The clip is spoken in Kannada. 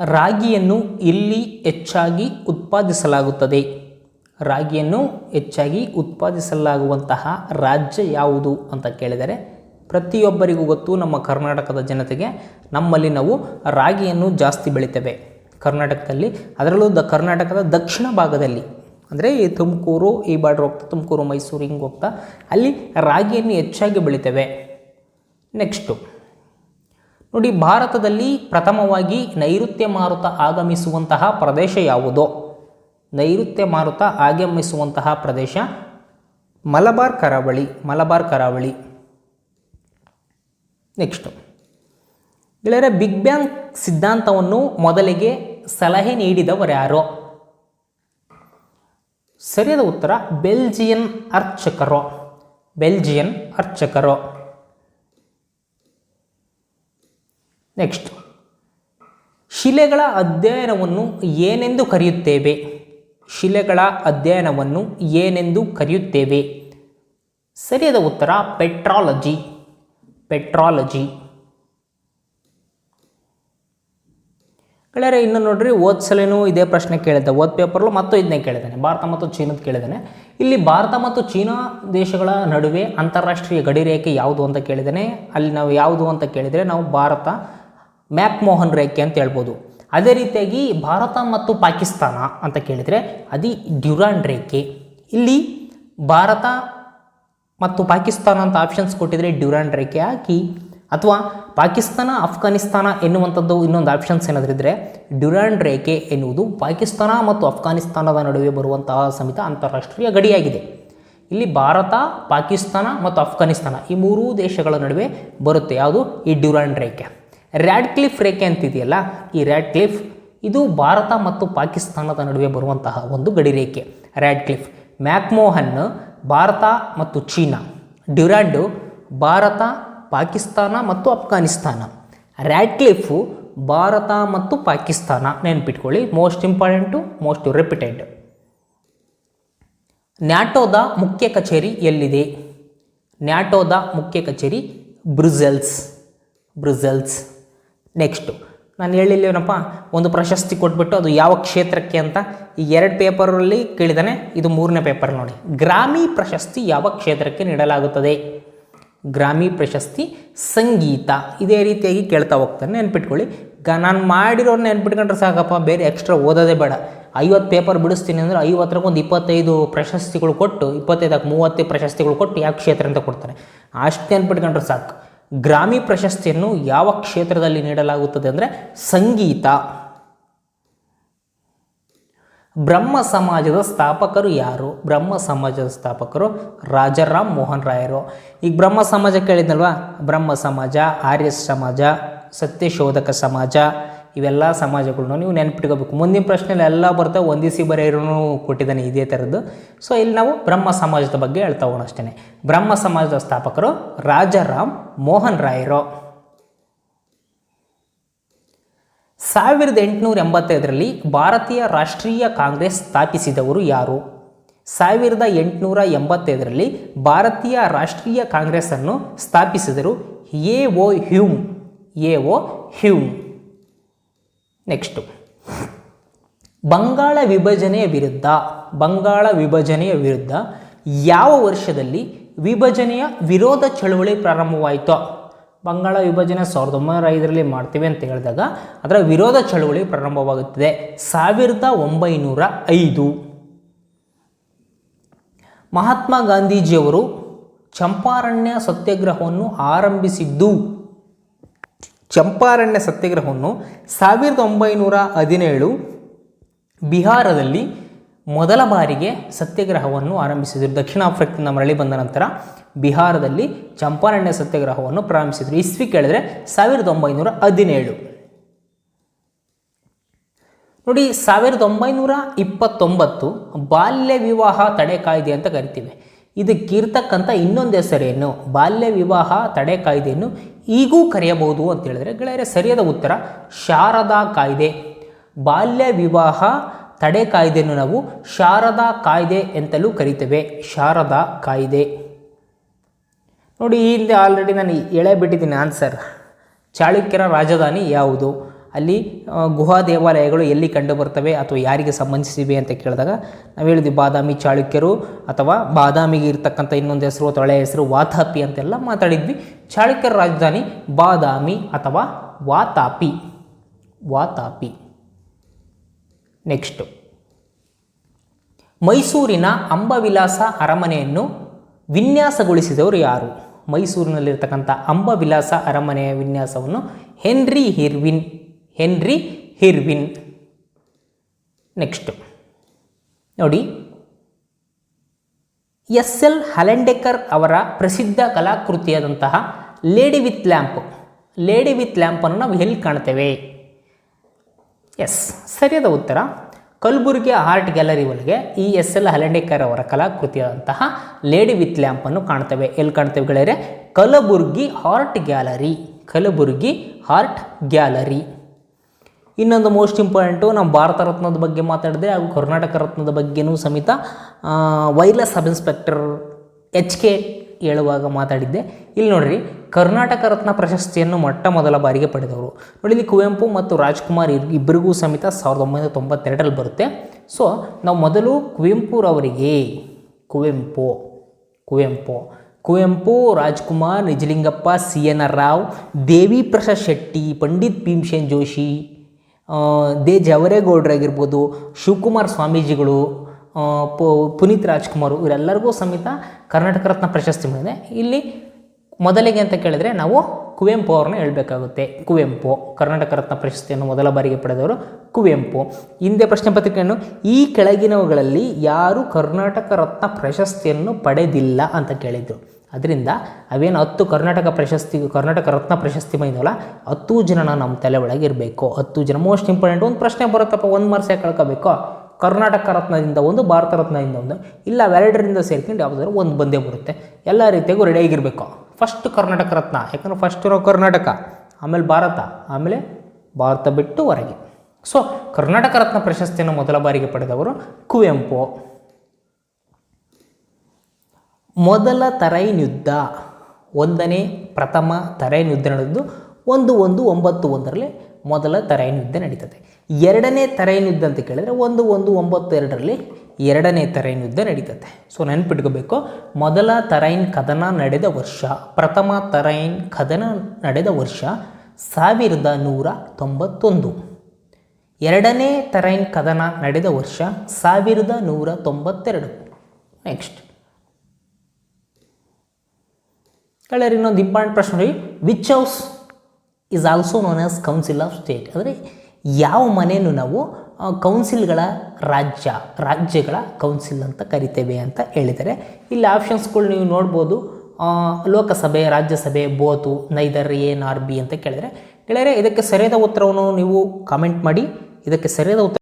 ರಾಗಿಯನ್ನು ಇಲ್ಲಿ ಹೆಚ್ಚಾಗಿ ಉತ್ಪಾದಿಸಲಾಗುತ್ತದೆ. ರಾಗಿಯನ್ನು ಹೆಚ್ಚಾಗಿ ಉತ್ಪಾದಿಸಲಾಗುವಂತಹ ರಾಜ್ಯ ಯಾವುದು ಅಂತ ಕೇಳಿದರೆ, ಪ್ರತಿಯೊಬ್ಬರಿಗೂ ಗೊತ್ತು ನಮ್ಮ ಕರ್ನಾಟಕದ ಜನತೆಗೆ ನಮ್ಮಲ್ಲಿ ನಾವು ರಾಗಿಯನ್ನು ಜಾಸ್ತಿ ಬೆಳಿತೇವೆ. ಕರ್ನಾಟಕದಲ್ಲಿ, ಅದರಲ್ಲೂ ದ ಕರ್ನಾಟಕದ ದಕ್ಷಿಣ ಭಾಗದಲ್ಲಿ, ಅಂದರೆ ಈ ತುಮಕೂರು, ಈ ಬಾರ್ಡ್ರ್ ಹೋಗ್ತಾ, ತುಮಕೂರು, ಮೈಸೂರು ಹಿಂಗೆ ಹೋಗ್ತಾ, ಅಲ್ಲಿ ರಾಗಿಯನ್ನು ಹೆಚ್ಚಾಗಿ ಬೆಳಿತೇವೆ. ನೆಕ್ಸ್ಟು ನೋಡಿ, ಭಾರತದಲ್ಲಿ ಪ್ರಥಮವಾಗಿ ನೈಋತ್ಯ ಮಾರುತ ಆಗಮಿಸುವಂತಹ ಪ್ರದೇಶ ಯಾವುದೋ? ನೈಋತ್ಯ ಮಾರುತ ಆಗಮಿಸುವಂತಹ ಪ್ರದೇಶ ಮಲಬಾರ್ ಕರಾವಳಿ ಮಲಬಾರ್ ಕರಾವಳಿ. ನೆಕ್ಸ್ಟು ಗೆಳೆಯರ ಬಿಗ್ ಬ್ಯಾಂಗ್ ಸಿದ್ಧಾಂತವನ್ನು ಮೊದಲಿಗೆ ಸಲಹೆ ನೀಡಿದವರ್ಯಾರೋ ಸರಿಯಾದ ಉತ್ತರ ಬೆಲ್ಜಿಯನ್ ಅರ್ಚಕರು. ಬೆಲ್ಜಿಯನ್ ಅರ್ಚಕರು. ನೆಕ್ಸ್ಟ್ ಶಿಲೆಗಳ ಅಧ್ಯಯನವನ್ನು ಏನೆಂದು ಕರೆಯುತ್ತೇವೆ? ಶಿಲೆಗಳ ಅಧ್ಯಯನವನ್ನು ಏನೆಂದು ಕರೆಯುತ್ತೇವೆ? ಸರಿಯಾದ ಉತ್ತರ, ಪೆಟ್ರಾಲಜಿ. ಪೆಟ್ರಾಲಜಿ. ಗೆಳೆಯರೆ, ಇನ್ನು ನೋಡ್ರಿ ಓದ್ ಸಲನೂ ಇದೇ ಪ್ರಶ್ನೆ ಕೇಳಿದ್ದೆ. ಓದ್ ಪೇಪರ್ಲು ಮತ್ತು ಇದನ್ನೇ ಕೇಳಿದ್ದಾನೆ. ಭಾರತ ಮತ್ತು ಚೀನಾದ ಕೇಳಿದ್ದಾನೆ. ಇಲ್ಲಿ ಭಾರತ ಮತ್ತು ಚೀನಾ ದೇಶಗಳ ನಡುವೆ ಅಂತಾರಾಷ್ಟ್ರೀಯ ಗಡಿ ರೇಖೆ ಯಾವುದು ಅಂತ ಕೇಳಿದ್ದಾನೆ. ಅಲ್ಲಿ ನಾವು ಯಾವುದು ಅಂತ ಕೇಳಿದರೆ, ನಾವು ಭಾರತ ಮ್ಯಾಕ್ ಮೋಹನ್ ರೇಖೆ ಅಂತ ಹೇಳ್ಬೋದು. ಅದೇ ರೀತಿಯಾಗಿ ಭಾರತ ಮತ್ತು ಪಾಕಿಸ್ತಾನ ಅಂತ ಕೇಳಿದರೆ ಅದಿ ಡ್ಯುರಾಂಡ್ ರೇಖೆ. ಇಲ್ಲಿ ಭಾರತ ಮತ್ತು ಪಾಕಿಸ್ತಾನ ಅಂತ ಆಪ್ಷನ್ಸ್ ಕೊಟ್ಟಿದ್ರೆ ಡ್ಯುರಾಂಡ್ ರೇಖೆ ಹಾಕಿ, ಅಥವಾ ಪಾಕಿಸ್ತಾನ ಅಫ್ಘಾನಿಸ್ತಾನ ಎನ್ನುವಂಥದ್ದು ಇನ್ನೊಂದು ಆಪ್ಷನ್ಸ್ ಏನಾದರೂ ಇದ್ದರೆ ಡ್ಯುರಾಂಡ್ ರೇಖೆ ಎನ್ನುವುದು ಪಾಕಿಸ್ತಾನ ಮತ್ತು ಅಫ್ಘಾನಿಸ್ತಾನದ ನಡುವೆ ಬರುವಂತಹ ಸಮಿತ ಅಂತಾರಾಷ್ಟ್ರೀಯ ಗಡಿಯಾಗಿದೆ. ಇಲ್ಲಿ ಭಾರತ, ಪಾಕಿಸ್ತಾನ ಮತ್ತು ಅಫ್ಘಾನಿಸ್ತಾನ ಈ ಮೂರೂ ದೇಶಗಳ ನಡುವೆ ಬರುತ್ತೆ. ಯಾವುದು? ಈ ಡ್ಯುರಾಂಡ್ ರೇಖೆ. ರ್ಯಾಡ್ ಕ್ಲಿಫ್ ರೇಖೆ ಅಂತಿದೆಯಲ್ಲ? ಈ ರ್ಯಾಡ್ ಕ್ಲಿಫ್ ಇದು ಭಾರತ ಮತ್ತು ಪಾಕಿಸ್ತಾನದ ನಡುವೆ ಬರುವಂತಹ ಒಂದು ಗಡಿ ರೇಖೆ. ರ್ಯಾಡ್ ಕ್ಲಿಫ್ ಮ್ಯಾಕ್ಮೋಹನ್, ಭಾರತ ಮತ್ತು ಚೀನಾ. ಡ್ಯುರಾಂಡು, ಭಾರತ, ಪಾಕಿಸ್ತಾನ ಮತ್ತು ಅಫ್ಘಾನಿಸ್ತಾನ. ರ್ಯಾಡ್ ಕ್ಲಿಫು ಭಾರತ ಮತ್ತು ಪಾಕಿಸ್ತಾನ. ನೆನ್ಪಿಟ್ಕೊಳ್ಳಿ. ಮೋಸ್ಟ್ ಇಂಪಾರ್ಟೆಂಟು ಮೋಸ್ಟ್ ರೆಪಿಟೆಡ್ ನ್ಯಾಟೋದ ಮುಖ್ಯ ಕಚೇರಿ ಎಲ್ಲಿದೆ? ನ್ಯಾಟೋದ ಮುಖ್ಯ ಕಚೇರಿ ಬ್ರುಸೆಲ್ಸ್. ಬ್ರುಸೆಲ್ಸ್. ನೆಕ್ಸ್ಟು ನಾನು ಹೇಳಿಲ್ಲೇನಪ್ಪ? ಒಂದು ಪ್ರಶಸ್ತಿ ಕೊಟ್ಬಿಟ್ಟು ಅದು ಯಾವ ಕ್ಷೇತ್ರಕ್ಕೆ ಅಂತ ಈ ಎರಡು ಪೇಪರಲ್ಲಿ ಕೇಳಿದಾನೆ, ಇದು ಮೂರನೇ ಪೇಪರ್ ನೋಡಿ. ಗ್ರಾಮೀ ಪ್ರಶಸ್ತಿ ಯಾವ ಕ್ಷೇತ್ರಕ್ಕೆ ನೀಡಲಾಗುತ್ತದೆ? ಗ್ರಾಮಿ ಪ್ರಶಸ್ತಿ ಸಂಗೀತ. ಇದೇ ರೀತಿಯಾಗಿ ಕೇಳ್ತಾ ಹೋಗ್ತಾನೆ, ನೆನ್ಪಿಟ್ಕೊಳ್ಳಿ. ಗ, ನಾನು ಮಾಡಿರೋರು ನೆನ್ಪಿಟ್ಕೊಂಡ್ರೆ ಸಾಕಪ್ಪ, ಬೇರೆ ಎಕ್ಸ್ಟ್ರಾ ಓದೋದೇ ಬೇಡ. ಐವತ್ತು ಪೇಪರ್ ಬಿಡಿಸ್ತೀನಿ ಅಂದರೆ ಐವತ್ತರಾಗ ಒಂದು ಇಪ್ಪತ್ತೈದು ಪ್ರಶಸ್ತಿಗಳು ಕೊಟ್ಟು, ಇಪ್ಪತ್ತೈದಕ್ಕೆ ಮೂವತ್ತು ಪ್ರಶಸ್ತಿಗಳು ಕೊಟ್ಟು ಯಾವ ಕ್ಷೇತ್ರ ಅಂತ ಕೊಡ್ತಾರೆ. ಅಷ್ಟು ನೆನ್ಪಿಟ್ಕೊಂಡ್ರೆ ಸಾಕು. ಗ್ರಾಮಿ ಪ್ರಶಸ್ತಿಯನ್ನು ಯಾವ ಕ್ಷೇತ್ರದಲ್ಲಿ ನೀಡಲಾಗುತ್ತದೆ ಅಂದರೆ ಸಂಗೀತ. ಬ್ರಹ್ಮ ಸಮಾಜದ ಸ್ಥಾಪಕರು ಯಾರು? ಬ್ರಹ್ಮ ಸಮಾಜದ ಸ್ಥಾಪಕರು ರಾಜಾರಾಮ್ ಮೋಹನ್ ರಾಯರು. ಈಗ ಬ್ರಹ್ಮ ಸಮಾಜ ಕೇಳಿದ್ನಲ್ವಾ? ಬ್ರಹ್ಮ ಸಮಾಜ, ಆರ್ಯ ಸಮಾಜ, ಸತ್ಯಶೋಧಕ ಸಮಾಜ ಇವೆಲ್ಲ ಸಮಾಜಗಳನ್ನ ನೀವು ನೆನ್ಪಿಟ್ಕೋಬೇಕು. ಮುಂದಿನ ಪ್ರಶ್ನೆಯಲ್ಲಿ ಎಲ್ಲ ಬರ್ತಾವೆ ಒಂದಿಸಿ ಬರೆಯೋನು ಕೊಟ್ಟಿದ್ದಾನೆ ಇದೇ ಥರದ್ದು. ಸೊ ಇಲ್ಲಿ ನಾವು ಬ್ರಹ್ಮ ಸಮಾಜದ ಬಗ್ಗೆ ಹೇಳ್ತಾ ಹೋಗೋಣ ಅಷ್ಟೇ ಬ್ರಹ್ಮ ಸಮಾಜದ ಸ್ಥಾಪಕರು ರಾಜಾರಾಮ್ ಮೋಹನ್ ರಾಯರು. ಸಾವಿರದ ಎಂಟುನೂರ ಎಂಬತ್ತೈದರಲ್ಲಿ ಭಾರತೀಯ ರಾಷ್ಟ್ರೀಯ ಕಾಂಗ್ರೆಸ್ ಸ್ಥಾಪಿಸಿದವರು ಯಾರು? ಸಾವಿರದ ಎಂಟುನೂರ ಎಂಬತ್ತೈದರಲ್ಲಿ ಭಾರತೀಯ ರಾಷ್ಟ್ರೀಯ ಕಾಂಗ್ರೆಸ್ಸನ್ನು ಸ್ಥಾಪಿಸಿದರು A O Hume. A O Hume. Next Bangala ವಿಭಜನೆಯ ವಿರುದ್ಧ, ಬಂಗಾಳ ವಿಭಜನೆಯ ವಿರುದ್ಧ ಯಾವ ವರ್ಷದಲ್ಲಿ ವಿಭಜನೆಯ ವಿರೋಧ ಚಳುವಳಿ ಪ್ರಾರಂಭವಾಯಿತು? ಬಂಗಾಳ ವಿಭಜನೆ ಸಾವಿರದ ಒಂಬೈನೂರ ಐದರಲ್ಲಿ ಮಾಡ್ತೀವಿ ಅಂತ ಹೇಳಿದಾಗ ಅದರ ವಿರೋಧ ಚಳುವಳಿ ಪ್ರಾರಂಭವಾಗುತ್ತದೆ. ಸಾವಿರದ ಒಂಬೈನೂರ ಐದು. ಮಹಾತ್ಮ ಗಾಂಧೀಜಿಯವರು ಚಂಪಾರಣ್ಯ ಸತ್ಯಾಗ್ರಹವನ್ನು ಆರಂಭಿಸಿದ್ದು ಚಂಪಾರಣ್ಯ ಸತ್ಯಾಗ್ರಹವನ್ನು ಸಾವಿರದ ಒಂಬೈನೂರ ಹದಿನೇಳು ಬಿಹಾರದಲ್ಲಿ ಮೊದಲ ಬಾರಿಗೆ ಸತ್ಯಾಗ್ರಹವನ್ನು ಆರಂಭಿಸಿದರು. ದಕ್ಷಿಣ ಆಫ್ರಿಕಾದಿಂದ ಮರಳಿ ಬಂದ ನಂತರ ಬಿಹಾರದಲ್ಲಿ ಚಂಪಾರಣ್ಯ ಸತ್ಯಾಗ್ರಹವನ್ನು ಪ್ರಾರಂಭಿಸಿದರು. ಇಸ್ವಿ ಕೇಳಿದ್ರೆ ಸಾವಿರದ ಒಂಬೈನೂರ ಹದಿನೇಳು. ನೋಡಿ, ಸಾವಿರದ ಒಂಬೈನೂರ ಇಪ್ಪತ್ತೊಂಬತ್ತು ಬಾಲ್ಯ ವಿವಾಹ ತಡೆ ಕಾಯ್ದೆ ಅಂತ ಕರಿತೀವಿ. ಇದಕ್ಕಿರ್ತಕ್ಕಂಥ ಇನ್ನೊಂದು ಹೆಸರೇನು ಬಾಲ್ಯ ವಿವಾಹ ತಡೆ ಕಾಯ್ದೆಯನ್ನು ಈಗೂ ಕರೆಯಬಹುದು ಅಂತ ಹೇಳಿದ್ರೆ ಗೆಳೆಯರ, ಸರಿಯಾದ ಉತ್ತರ ಶಾರದಾ ಕಾಯ್ದೆ. ಬಾಲ್ಯ ವಿವಾಹ ತಡೆ ಕಾಯ್ದೆಯನ್ನು ನಾವು ಶಾರದಾ ಕಾಯ್ದೆ ಅಂತಲೂ ಕರಿತೇವೆ. ಶಾರದಾ ಕಾಯ್ದೆ. ನೋಡಿ, ಈ ಹಿಂದೆ ಆಲ್ರೆಡಿ ನಾನು ಎಳೆ ಬಿಟ್ಟಿದ್ದೀನಿ ಆನ್ಸರ್ ಚಾಳುಕ್ಯರ ರಾಜಧಾನಿ ಯಾವುದು? ಅಲ್ಲಿ ಗುಹಾ ದೇವಾಲಯಗಳು ಎಲ್ಲಿ ಕಂಡು ಬರ್ತವೆ ಅಥವಾ ಯಾರಿಗೆ ಸಂಬಂಧಿಸಿವೆ ಅಂತ ಕೇಳಿದಾಗ ನಾವು ಹೇಳಿದ್ವಿ ಬಾದಾಮಿ ಚಾಳುಕ್ಯರು ಅಥವಾ ಬಾದಾಮಿಗೆ ಇರತಕ್ಕಂಥ ಇನ್ನೊಂದು ಹೆಸರು ಅಥವಾ ಹಳೆಯ ಹೆಸರು ವಾತಾಪಿ ಅಂತೆಲ್ಲ ಮಾತಾಡಿದ್ವಿ. ಚಾಳುಕ್ಯರ ರಾಜಧಾನಿ ಬಾದಾಮಿ ಅಥವಾ ವಾತಾಪಿ. ವಾತಾಪಿ. ನೆಕ್ಸ್ಟು. ಮೈಸೂರಿನ ಅಂಬವಿಲಾಸ ಅರಮನೆಯನ್ನು ವಿನ್ಯಾಸಗೊಳಿಸಿದವರು ಯಾರು? ಮೈಸೂರಿನಲ್ಲಿರ್ತಕ್ಕಂಥ ಅಂಬವಿಲಾಸ ಅರಮನೆಯ ವಿನ್ಯಾಸವನ್ನು Henry Irwin Henry Irwin. Next ನೋಡಿ. ಎಸ್ ಎಲ್ ಹಲೆಂಡೆಕರ್ ಅವರ ಪ್ರಸಿದ್ಧ ಕಲಾಕೃತಿಯಾದಂತಹ lady with lamp lady with ಲ್ಯಾಂಪನ್ನು ನಾವು ಎಲ್ಲಿ ಕಾಣ್ತೇವೆ? ಎಸ್ ಸರಿಯಾದ ಉತ್ತರ. ಕಲಬುರಗಿಯ ಆರ್ಟ್ ಗ್ಯಾಲರಿ ಒಳಗೆ ಈ ಎಸ್ ಎಲ್ ಹಲೆಂಡೇಕರ್ ಅವರ ಕಲಾಕೃತಿಯಾದಂತಹ ಲೇಡಿ ವಿತ್ ಲ್ಯಾಂಪನ್ನು ಕಾಣ್ತೇವೆ. ಎಲ್ಲಿ ಕಾಣ್ತೇವೆ ಗೆಳೆಯರೆ? Kalaburagi art gallery Kalaburagi art gallery ಇನ್ನೊಂದು ಮೋಸ್ಟ್ ಇಂಪಾರ್ಟೆಂಟು ನಾವು ಭಾರತ ರತ್ನದ ಬಗ್ಗೆ ಮಾತಾಡಿದೆ ಹಾಗೂ ಕರ್ನಾಟಕ ರತ್ನದ ಬಗ್ಗೆನೂ ಸಮೇತ wireless sub inspector H K ಹೇಳುವಾಗ ಮಾತಾಡಿದ್ದೆ. ಇಲ್ಲಿ ನೋಡ್ರಿ, ಕರ್ನಾಟಕ ರತ್ನ ಪ್ರಶಸ್ತಿಯನ್ನು ಮೊಟ್ಟ ಮೊದಲ ಬಾರಿಗೆ ಪಡೆದವರು. ನೋಡಿ, ಇಲ್ಲಿ ಕುವೆಂಪು ಮತ್ತು ರಾಜ್ಕುಮಾರ್ ಇಬ್ಬರಿಗೂ ಸಮೇತ ಸಾವಿರದ ಒಂಬೈನೂರ ತೊಂಬತ್ತೆರಡರಲ್ಲಿ ಬರುತ್ತೆ. ಸೊ ನಾವು ಮೊದಲು ಕುವೆಂಪುರವರಿಗೆ, ಕುವೆಂಪು ಕುವೆಂಪು ಕುವೆಂಪು, ರಾಜ್ಕುಮಾರ್, ನಿಜಲಿಂಗಪ್ಪ, ಸಿ ಎನ್ ರಾವ್, ದೇವಿ ಪ್ರಸಾದ್ ಶೆಟ್ಟಿ, ಪಂಡಿತ್ ಭೀಮ್ಸೇನ್ ಜೋಶಿ ದೇ ಜವರೇಗೌಡರಾಗಿರ್ಬೋದು ಶಿವಕುಮಾರ್ ಸ್ವಾಮೀಜಿಗಳು ಪು- ಪುನೀತ್ ರಾಜ್ಕುಮಾರ್ ಇವರೆಲ್ಲರಿಗೂ ಸಮೇತ ಕರ್ನಾಟಕ ರತ್ನ ಪ್ರಶಸ್ತಿ ಮಾಡಿದೆ ಇಲ್ಲಿ ಮೊದಲಿಗೆ ಅಂತ ಕೇಳಿದರೆ ನಾವು ಕುವೆಂಪು ಅವ್ರನ್ನ ಹೇಳಬೇಕಾಗುತ್ತೆ. ಕುವೆಂಪು, ಕರ್ನಾಟಕ ರತ್ನ ಪ್ರಶಸ್ತಿಯನ್ನು ಮೊದಲ ಬಾರಿಗೆ ಪಡೆದವರು ಕುವೆಂಪು. ಹಿಂದೆ ಪ್ರಶ್ನೆ ಪತ್ರಿಕೆಯನ್ನು, ಈ ಕೆಳಗಿನವುಗಳಲ್ಲಿ ಯಾರು ಕರ್ನಾಟಕ ರತ್ನ ಪ್ರಶಸ್ತಿಯನ್ನು ಪಡೆದಿಲ್ಲ ಅಂತ ಕೇಳಿದರು. ಅದರಿಂದ ಅವೇನು ಹತ್ತು ಕರ್ನಾಟಕ ಪ್ರಶಸ್ತಿ, ಕರ್ನಾಟಕ ರತ್ನ ಪ್ರಶಸ್ತಿ ಬಂದಿವಲ್ಲ ಹತ್ತು ಜನನ ನಮ್ಮ ತಲೆ ಒಳಗೆ ಇರಬೇಕು. ಹತ್ತು ಜನ ಮೋಸ್ಟ್ ಇಂಪಾರ್ಟೆಂಟ್ ಒಂದು ಪ್ರಶ್ನೆ ಬರುತ್ತಪ್ಪ, ಒಂದು ಮಾರ್ಕ್ಸ್ ಕಳ್ಕೋಬೇಕು? ಕರ್ನಾಟಕ ರತ್ನದಿಂದ ಒಂದು, ಭಾರತ ರತ್ನದಿಂದ ಒಂದು, ಇಲ್ಲ ಅವೆರಡರಿಂದ ಸೇರ್ಕೊಂಡು ಯಾವುದಾದ್ರು ಒಂದು ಬಂದೇ ಬರುತ್ತೆ. ಎಲ್ಲ ರೀತಿಯಾಗೂ ರೆಡಿಯಾಗಿರಬೇಕು ಫಸ್ಟ್ ಕರ್ನಾಟಕ ರತ್ನ, ಯಾಕಂದ್ರೆ ಫಸ್ಟ್ ಇರೋ ಕರ್ನಾಟಕ, ಆಮೇಲೆ ಭಾರತ ಆಮೇಲೆ ಭಾರತ ಬಿಟ್ಟು ಹೊರಗೆ. ಸೊ ಕರ್ನಾಟಕ ರತ್ನ ಪ್ರಶಸ್ತಿಯನ್ನು ಮೊದಲ ಬಾರಿಗೆ ಪಡೆದವರು ಕುವೆಂಪು. ಮೊದಲ ತರೈನ್ ಯುದ್ಧ ಒಂದನೇ ಪ್ರಥಮ ತರೈನ್ ಯುದ್ಧ ನಡೆದು ಒಂದು ಒಂದು ಒಂಬತ್ತು ಒಂದರಲ್ಲಿ ಮೊದಲ ತರೈನ್ ಯುದ್ಧ ನಡೀತದೆ. ಎರಡನೇ ತರೈನ್ ಯುದ್ಧ ಅಂತ ಕೇಳಿದರೆ ಒಂದು ಒಂದು ಒಂಬತ್ತು ಎರಡರಲ್ಲಿ ಎರಡನೇ ತರೈನ್ ಯುದ್ಧ ನಡೀತದೆ. ಸೊ ನೆನ್ಪಿಟ್ಕೋಬೇಕು. ಮೊದಲ ತರೈನ್ ಕದನ ನಡೆದ ವರ್ಷ, ಪ್ರಥಮ ತರೈನ್ ಕದನ ನಡೆದ ವರ್ಷ ಸಾವಿರದ ನೂರ ತೊಂಬತ್ತೊಂದು. ಎರಡನೇ ತರೈನ್ ಕದನ ನಡೆದ ವರ್ಷ ಸಾವಿರದ ನೂರ ತೊಂಬತ್ತೆರಡು. ನೆಕ್ಸ್ಟ್ ಕಳೆಯರ್ ಇನ್ನೊಂದು ಇಂಪಾರ್ಟೆಂಟ್ ಪ್ರಶ್ನೆ ನೋಡಿ. Which house is also known as council of state ಅಂದರೆ ಯಾವ ಮನೆಯನ್ನು ನಾವು ಕೌನ್ಸಿಲ್ಗಳ ರಾಜ್ಯ, ರಾಜ್ಯಗಳ ಕೌನ್ಸಿಲ್ ಅಂತ ಕರಿತೇವೆ ಅಂತ ಹೇಳಿದ್ದಾರೆ. ಇಲ್ಲಿ ಆಪ್ಷನ್ಸ್ಗಳು ನೀವು ನೋಡ್ಬೋದು. Lok Sabha, Rajya Sabha, both, neither, A, or, B ಅಂತ ಕೇಳಿದರೆ. ಗೆಳೆಯರೆ, ಇದಕ್ಕೆ ಸರಿಯಾದ ಉತ್ತರವನ್ನು ನೀವು ಕಾಮೆಂಟ್ ಮಾಡಿ. ಇದಕ್ಕೆ ಸರಿಯಾದ ಉತ್ತರ